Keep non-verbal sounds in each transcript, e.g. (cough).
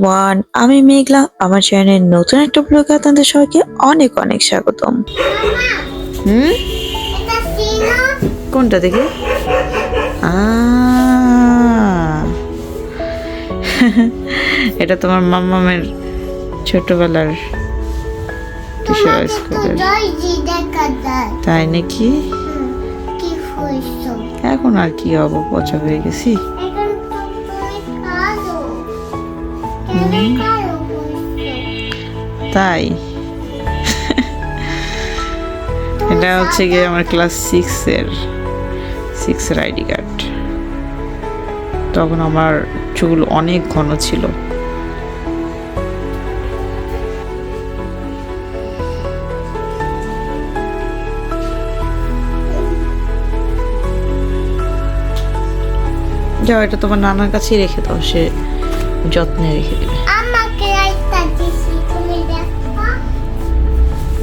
Everyone আমি মেঘলা আমার চ্যানেলের নতুন একটা ব্লগে আপনাদের সবাইকে অনেক অনেক স্বাগতম। হুম? কোনটা দেখি? আ। (laughs) এটা তোমার মাম্মামের ছোটবেলার কিশোর স্কুলের তাই নাকি? এখন আর কি হব পচা হয়ে গেছি। তাই। (laughs) এটা হচ্ছে গিয়ে আমার ক্লাস সিক্সের সিক্সের আইডি কার্ড। তখন আমার চুল অনেক ঘন ছিল। যাও এটা তোমার নানার কাছেই রেখে দাও সে যত্নে রেখে দেবে।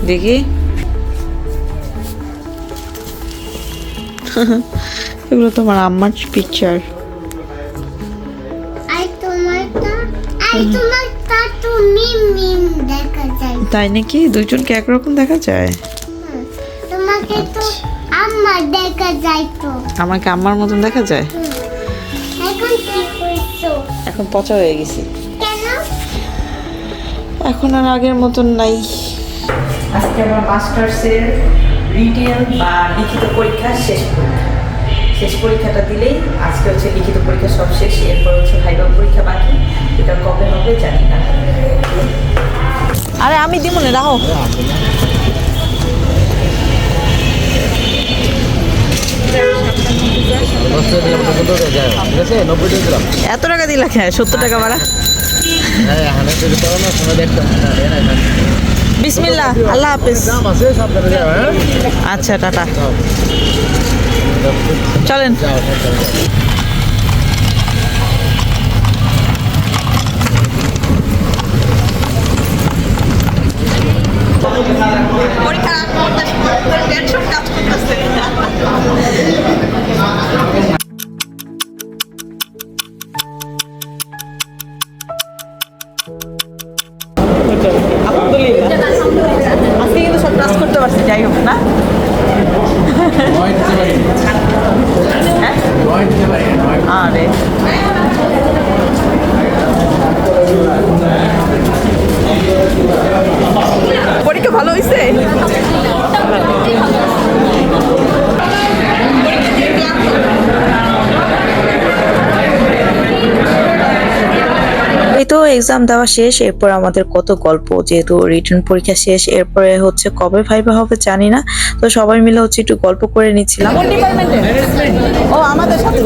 দেখো। এগুলো তোমার আম্মার পিকচার তাই নাকি? দুজনকে একরকম দেখা যায়? হুম, তোমাকে তো আমার দেখা যায় তো। আমাকে আম্মার মতন দেখা যায়? এখন হইছো এখন পচা হয়ে গেছি। এখন আর আগের মতন নাই। আজকে আমার মাস্টার্সের রিটেল বা লিখিত পরীক্ষা শেষ পরীক্ষা। শেষ পরীক্ষাটা দিলেই আজকে হচ্ছে লিখিত পরীক্ষা সব শেষ এরপর হচ্ছে ভাইবা পরীক্ষা বাকি। এটা কবে হবে জানি না। আরে আমি দিব না রাহো এত টাকা দিলা খেয়ে সত্তর টাকা বাড়া হ্যাঁ বিসমিল্লাহ আল্লাহ হাফিজ। হ্যাঁ? আচ্ছা টাটা। চলেন। যাও যাই হোক না আরে পরীক্ষা ভালো হয়েছে এক্সাম দেওয়া শেষ এরপর আমাদের কত গল্প যেহেতু রিটার্ন পরীক্ষা শেষ এরপরে হচ্ছে কবে ভাইবা হবে জানি না। তো সবাই মিলে হচ্ছে একটু গল্প করে নিচ্ছিলাম। ও আমাদের সাথে।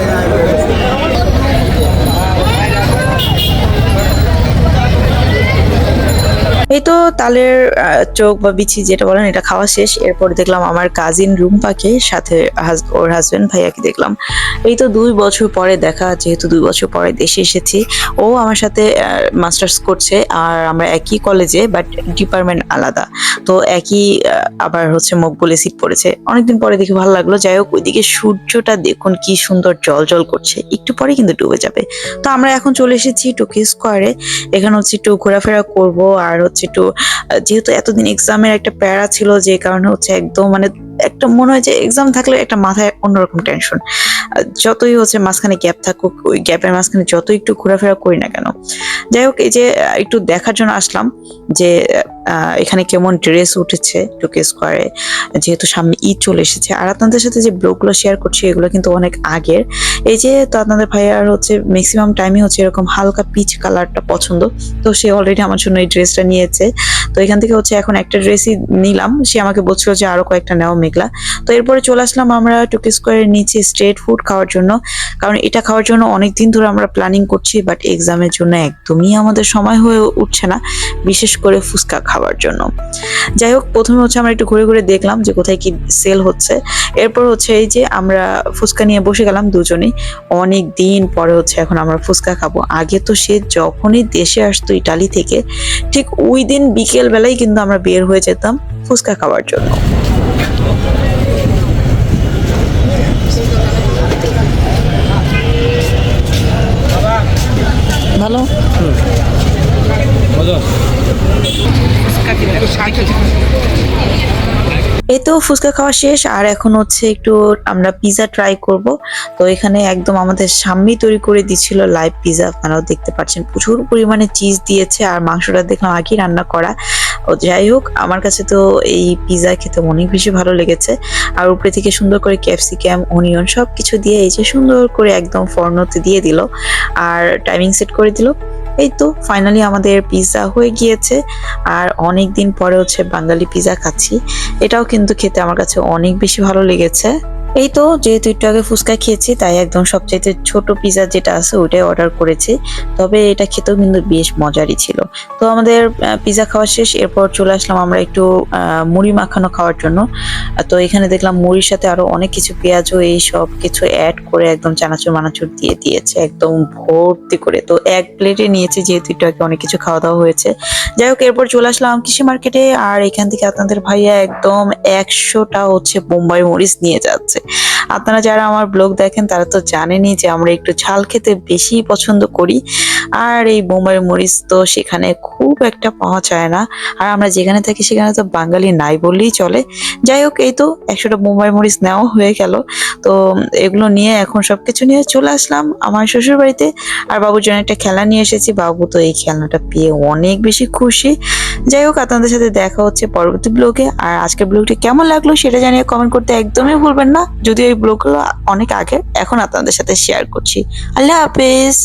এই তালের চোখ বা বিচি যেটা বলেন, এটা খাওয়া শেষ। এরপর দেখলাম আমার কাজিন রুম্পাকে, সাথে ওর হাজবেন্ড ভাইয়াকে দেখলাম। এই তো দুই বছর পরে দেখা, যেহেতু দুই বছর পরে দেশে এসেছি। ও আমার সাথে মাস্টার্স করছে, আর আমরা একই কলেজে বাট ডিপার্টমেন্ট আলাদা। তো একই আবার হচ্ছে মুখ বলে সিট পড়েছে। অনেকদিন পরে দেখে ভালো লাগল। যাই হোক, ওইদিকে সূর্যটা দেখুন কি সুন্দর জল জল করছে। একটু পরে কিন্তু ডুবে যাবে। তো আমরা এখন চলে এসেছি টোকিও স্কোয়ারে এখানে হচ্ছে একটু ঘোরাফেরা করব, আর হচ্ছে একটু যেহেতু এতদিন এক্সামের একটা প্যারা ছিল, যে কারণে হচ্ছে একদম মানে একটা মনে হয় যে এক্সাম থাকলে একটা মাথায় অন্যরকম টেনশন যতই হচ্ছে মাঝখানে গ্যাপ থাকুক, ওই গ্যাপের মাঝখানে যতই একটু ঘোরাফেরা করি না কেন যাই হোক, এই যে একটু দেখার জন্য আসলাম যে এখানে কেমন ড্রেস উঠেছে টুকে স্কোয়ারে। যেহেতু সামনে ঈদ চলে এসেছে, আর আপনাদের সাথে যে ব্লগগুলো শেয়ার করছি, এগুলো কিন্তু অনেক আগের। এই যে, তো আপনাদের ভাইয়ার হচ্ছে ম্যাক্সিমাম টাইমই হচ্ছে এরকম হালকা পিচ কালারটা পছন্দ। তো সে অলরেডি আমার জন্য এই ড্রেসটা নিয়েছে। তো এখান থেকে হচ্ছে এখন একটা ড্রেসই নিলাম। সে আমাকে বলছিল যে আরও কয়েকটা নেওয়া মেঘলা। তো এরপরে চলে আসলাম আমরা টুকি স্কোয়ারের নিচে স্ট্রেট ফুড খাওয়ার জন্য। কারণ এটা খাওয়ার জন্য অনেক দিন ধরে আমরা প্ল্যানিং করছি বাট এক্সামের জন্য একদমই আমাদের সময় হয়ে উঠছে না, বিশেষ করে ফুচকা খাওয়ার জন্য। যাই হোক, প্রথমে হচ্ছে আমরা একটু ঘুরে ঘুরে দেখলাম যে কোথায় কি সেল হচ্ছে। এরপর হচ্ছে এই যে আমরা ফুচকা নিয়ে বসে গেলাম দুজনেই। অনেক দিন পরে হচ্ছে এখন আমরা ফুচকা খাব। আগে তো সে যখনই দেশে আসতো ইটালি থেকে, ঠিক ওই দিন বিকেল বেলায় কিন্তু আমরা বের হয়ে যেতাম ফুচকা খাওয়ার জন্য। ভালো? এই তো ফুচকা খাওয়া শেষ আর এখন হচ্ছে একটু আমরা পিজা ট্রাই করব। তো এখানে একদম আমাদের সামনেই তৈরি করে দিচ্ছিল লাইভ পিজা আপনারাও দেখতে পাচ্ছেন প্রচুর পরিমাণে চিজ দিয়েছে আর মাংসটা দেখলাম আগেই রান্না করা। যাই হোক, আমার কাছে তো এই পিজা খেতে অনেক বেশি ভালো লেগেছে। আর উপরে থেকে সুন্দর করে ক্যাপসিকাম অনিয়ন সব কিছু দিয়ে এই যে সুন্দর করে একদম ফর্নতে দিয়ে দিল। আর টাইমিং সেট করে দিল। এই তো ফাইনালি আমাদের পিৎজা হয়ে গিয়েছে। আর অনেক দিন পরে হচ্ছে বাঙালি পিৎজা খাচ্ছি। এটাও কিন্তু খেতে আমার কাছে অনেক বেশি ভালো লেগেছে। এই তো, যেহেতু একটু আগে ফুচকা খেয়েছি, তাই একদম সবচাইতে ছোট পিৎজা যেটা আছে ওইটাই অর্ডার করেছি। তবে এটা খেতেও কিন্তু বেশ মজারই ছিল। তো আমাদের পিৎজা খাওয়া শেষ, এরপর চলে আসলাম আমরা একটু মুড়ি মাখানো খাওয়ার জন্য। তো এখানে দেখলাম মুড়ির সাথে আরও অনেক কিছু পেঁয়াজও, এই সব কিছু অ্যাড করে একদম চানাচুর মানাচুর দিয়ে দিয়েছে, একদম ভর্তি করে। তো এক প্লেটে নিয়েছি, যেহেতু একটু আগে অনেক কিছু খাওয়া দাওয়া হয়েছে। যাই হোক, এরপর চলে আসলাম কৃষি মার্কেটে আর এখান থেকে আপনাদের ভাইয়া একদম একশোটা হচ্ছে বোম্বাই মরিচ নিয়ে যাচ্ছে। আপনারা যারা আমার ব্লগ দেখেন, তারা তো জানেনই যে আমরা একটু ঝাল খেতে বেশি পছন্দ করি। আর এই বোম্বাই মরিচ তো সেখানে খুব একটা পাওয়া যায় না। আর আমরা যেখানে থাকি সেখানে তো বাঙালি নাই বললেই চলে। যাই হোক, এই তো একশোটা বোম্বাই মরিচ নেওয়া হয়ে গেল। তো এগুলো নিয়ে এখন সবকিছু নিয়ে চলে আসলাম আমার শ্বশুর বাড়িতে আর বাবুর জন্য একটা খেলা নিয়ে এসেছি। বাবু তো এই খেলনাটা পেয়ে অনেক বেশি খুশি। যাই হোক, আপনাদের সাথে দেখা হচ্ছে পরবর্তী ব্লগে। আর আজকের ব্লগটি কেমন লাগল সেটা জানিয়ে কমেন্ট করতে একদমই ভুলবেন না। যদিও এই ব্লগগুলো অনেক আগে, এখন আপনাদের সাথে শেয়ার করছি। আল্লাহ হাফেজ।